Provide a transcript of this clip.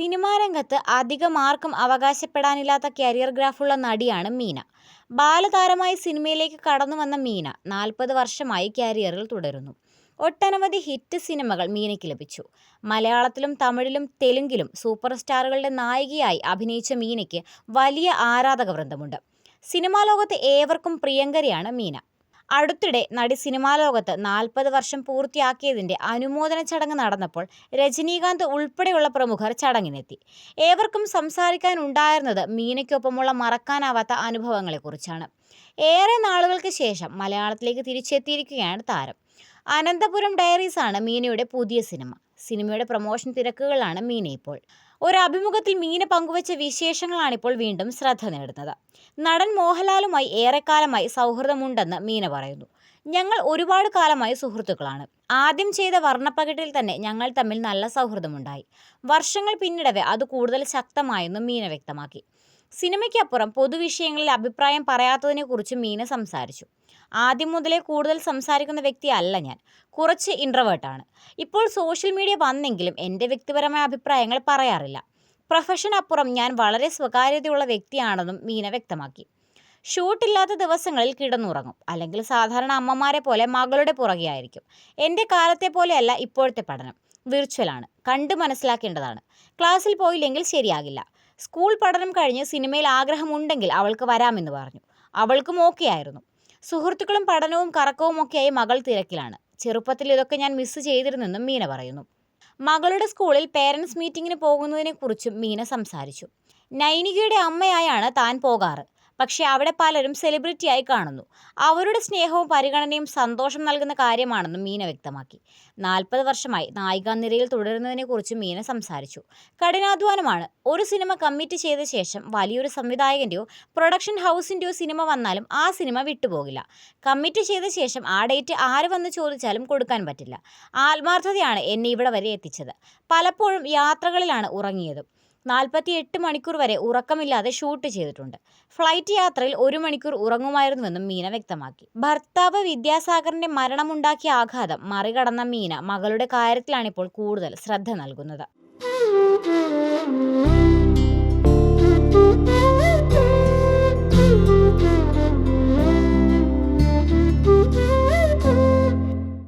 Cinema രംഗത്ത് അധികം ആർക്കും അവകാശപ്പെടാനില്ലാത്ത കരിയർ ഗ്രാഫുള്ള നടിയാണ് മീന. ബാലതാരമായി സിനിമയിലേക്ക് കടന്നു വന്ന മീന നാൽപ്പത് വർഷമായി കരിയറിൽ തുടരുന്നു. ഒട്ടനവധി ഹിറ്റ് സിനിമകൾ മീനയ്ക്ക് ലഭിച്ചു. മലയാളത്തിലും തമിഴിലും തെലുങ്കിലും സൂപ്പർ സ്റ്റാറുകളുടെ നായികയായി അഭിനയിച്ച മീനയ്ക്ക് വലിയ ആരാധക വൃന്ദമുണ്ട്. സിനിമാ ലോകത്ത് ഏവർക്കും പ്രിയങ്കരിയാണ് മീന. അടുത്തിടെ നടി സിനിമാ ലോകത്ത് നാൽപ്പത് വർഷം പൂർത്തിയാക്കിയതിന്റെ അനുമോദന ചടങ്ങ് നടന്നപ്പോൾ രജനീകാന്ത് ഉൾപ്പെടെയുള്ള പ്രമുഖർ ചടങ്ങിനെത്തി. ഏവർക്കും സംസാരിക്കാനുണ്ടായിരുന്നത് മീനയ്ക്കൊപ്പമുള്ള മറക്കാനാവാത്ത അനുഭവങ്ങളെക്കുറിച്ചാണ്. ഏറെ നാളുകൾക്ക് ശേഷം മലയാളത്തിലേക്ക് തിരിച്ചെത്തിയിരിക്കുകയാണ് താരം. അനന്തപുരം ഡയറീസാണ് മീനയുടെ പുതിയ സിനിമ. സിനിമയുടെ പ്രൊമോഷൻ തിരക്കുകളാണ് മീന ഇപ്പോൾ. ഒരഭിമുഖത്തിൽ മീന പങ്കുവച്ച വിശേഷങ്ങളാണിപ്പോൾ വീണ്ടും ശ്രദ്ധ നേടുന്നത്. നടൻ മോഹൻലാലുമായി ഏറെക്കാലമായി സൗഹൃദമുണ്ടെന്ന് മീന പറയുന്നു. ഞങ്ങൾ ഒരുപാട് കാലമായി സുഹൃത്തുക്കളാണ്. ആദ്യം ചെയ്ത വർണപ്പകിട്ടിൽ തന്നെ ഞങ്ങൾ തമ്മിൽ നല്ല സൗഹൃദമുണ്ടായി. വർഷങ്ങൾ പിന്നിടവേ അത് കൂടുതൽ ശക്തമായെന്നും മീന വ്യക്തമാക്കി. സിനിമയ്ക്കപ്പുറം പൊതുവിഷയങ്ങളിൽ അഭിപ്രായം പറയാത്തതിനെക്കുറിച്ച് മീന സംസാരിച്ചു. ആദ്യം മുതലേ കൂടുതൽ സംസാരിക്കുന്ന വ്യക്തി അല്ല ഞാൻ. കുറച്ച് ഇൻട്രവേർട്ടാണ്. ഇപ്പോൾ സോഷ്യൽ മീഡിയ വന്നെങ്കിലും എന്റെ വ്യക്തിപരമായ അഭിപ്രായങ്ങൾ പറയാറില്ല. പ്രൊഫഷനപ്പുറം ഞാൻ വളരെ സ്വകാര്യതയുള്ള വ്യക്തിയാണെന്നും മീന വ്യക്തമാക്കി. ഷൂട്ടില്ലാത്ത ദിവസങ്ങളിൽ കിടന്നുറങ്ങും. അല്ലെങ്കിൽ സാധാരണ അമ്മമാരെ പോലെ മകളുടെ പുറകെയായിരിക്കും. കാലത്തെ പോലെയല്ല ഇപ്പോഴത്തെ പഠനം. വിർച്വലാണ്. കണ്ട് മനസ്സിലാക്കേണ്ടതാണ്. ക്ലാസ്സിൽ പോയില്ലെങ്കിൽ ശരിയാകില്ല. സ്കൂൾ പഠനം കഴിഞ്ഞ് സിനിമയിൽ ആഗ്രഹമുണ്ടെങ്കിൽ അവൾക്ക് വരാമെന്ന് പറഞ്ഞു. അവൾക്കും ഓക്കെയായിരുന്നു. സുഹൃത്തുക്കളും പഠനവും കറക്കവും ഒക്കെയായി മകൾ തിരക്കിലാണ്. ചെറുപ്പത്തിൽ ഇതൊക്കെ ഞാൻ മിസ് ചെയ്തിരുന്നെന്നും മീന പറയുന്നു. മകളുടെ സ്കൂളിൽ പേരൻസ് മീറ്റിങ്ങിന് പോകുന്നതിനെക്കുറിച്ചും മീന സംസാരിച്ചു. നൈനികയുടെ അമ്മയായാണ് താൻ പോകാറ്. പക്ഷേ അവിടെ പലരും സെലിബ്രിറ്റിയായി കാണുന്നു. അവരുടെ സ്നേഹവും പരിഗണനയും സന്തോഷം നൽകുന്ന കാര്യമാണെന്നും മീന വ്യക്തമാക്കി. നാൽപ്പത് വർഷമായി നായികാനിരയിൽ തുടരുന്നതിനെക്കുറിച്ച് മീന സംസാരിച്ചു. കഠിനാധ്വാനമാണ്. ഒരു സിനിമ കമ്മിറ്റ് ചെയ്ത ശേഷം വലിയൊരു സംവിധായകന്റെയോ പ്രൊഡക്ഷൻ ഹൗസിന്റെയോ സിനിമ വന്നാലും ആ സിനിമ വിട്ടുപോകില്ല. കമ്മിറ്റ് ചെയ്ത ശേഷം ആ ഡേറ്റ് ആര് വന്ന് ചോദിച്ചാലും കൊടുക്കാൻ പറ്റില്ല. ആത്മാർത്ഥതയാണ് എന്നെ ഇവിടെ വരെ എത്തിച്ചത്. പലപ്പോഴും യാത്രകളിലാണ് ഉറങ്ങിയതും. നാൽപ്പത്തിയെട്ട് മണിക്കൂർ വരെ ഉറക്കമില്ലാതെ ഷൂട്ട് ചെയ്തിട്ടുണ്ട്. ഫ്ലൈറ്റ് യാത്രയിൽ ഒരു മണിക്കൂർ ഉറങ്ങുമായിരുന്നുവെന്നും മീന വ്യക്തമാക്കി. ഭർത്താവ് വിദ്യാസാഗറിന്റെ മരണമുണ്ടാക്കിയ ആഘാതം മറികടന്ന മീന മകളുടെ കാര്യത്തിലാണിപ്പോൾ കൂടുതൽ ശ്രദ്ധ നൽകുന്നത്.